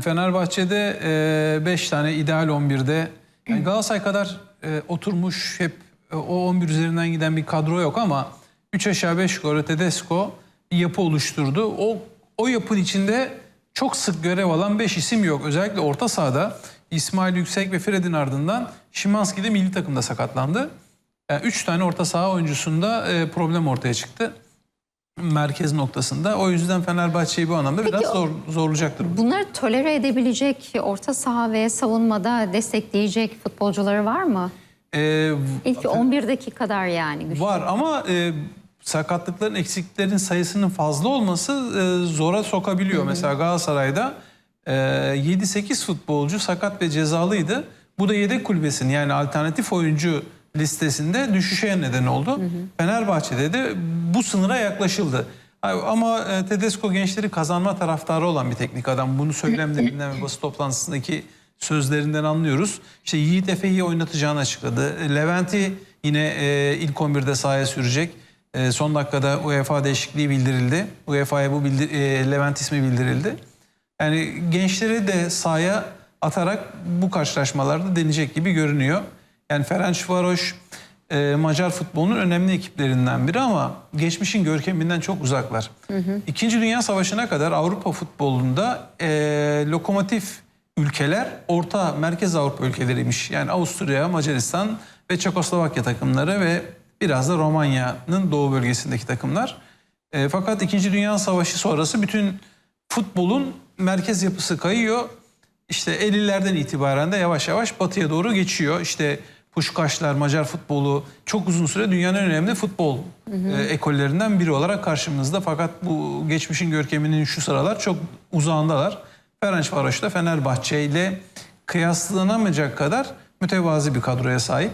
Fenerbahçe'de 5 tane ideal 11'de yani Galatasaray kadar e, oturmuş hep e, o 11 üzerinden giden bir kadro yok ama 3 aşağı 5 yukarı Tedesco bir yapı oluşturdu. O o yapının içinde çok sık görev alan 5 isim yok. Özellikle orta sahada İsmail Yüksek ve Fred'in ardından Şimanski de milli takımda sakatlandı. Yani 3 tane orta saha oyuncusunda e, problem ortaya çıktı. Merkez noktasında. O yüzden Fenerbahçe'yi bu anlamda biraz o- zor, zorlayacaktır. Bunları tolere edebilecek, orta saha ve savunmada destekleyecek futbolcuları var mı? Ee, İlk 11'deki kadar yani. güçlü. var ama e, sakatlıkların, eksiklerin sayısının fazla olması e, zora sokabiliyor. Mesela Galatasaray'da e, 7-8 futbolcu sakat ve cezalıydı. Bu da yedek kulübesinin yani alternatif oyuncu listesinde düşüşe neden oldu. Fenerbahçe'de de bu sınıra yaklaşıldı. Ama e, Tedesco gençleri kazanma taraftarı olan bir teknik adam. Bunu söylemlerinden ve basın toplantısındaki sözlerinden anlıyoruz. İşte Yiğit Efe'yi oynatacağını açıkladı. Levent'i yine e, ilk 11'de sahaya sürecek. E, son dakikada UEFA değişikliği bildirildi. UEFA'ya bu bildir- e, Levent ismi bildirildi. Yani gençleri de sahaya atarak bu karşılaşmalarda deneyecek gibi görünüyor. Yani Ferencvaroş e, Macar futbolunun önemli ekiplerinden biri ama geçmişin görkeminden çok uzaklar. İkinci Dünya Savaşı'na kadar Avrupa futbolunda e, lokomotif ülkeler Orta Merkez Avrupa ülkeleriymiş. Yani Avusturya, Macaristan ve Çekoslovakya takımları ve biraz da Romanya'nın doğu bölgesindeki takımlar. E, fakat İkinci Dünya Savaşı sonrası bütün futbolun merkez yapısı kayıyor. İşte 50'lerden itibaren de yavaş yavaş batıya doğru geçiyor. İşte Puşkaşlar, Macar futbolu çok uzun süre dünyanın en önemli futbol e, ekollerinden biri olarak karşımızda. Fakat bu geçmişin görkeminin şu sıralar çok uzağındalar. Ferencvaroş da Fenerbahçe ile kıyaslanamayacak kadar mütevazi bir kadroya sahip.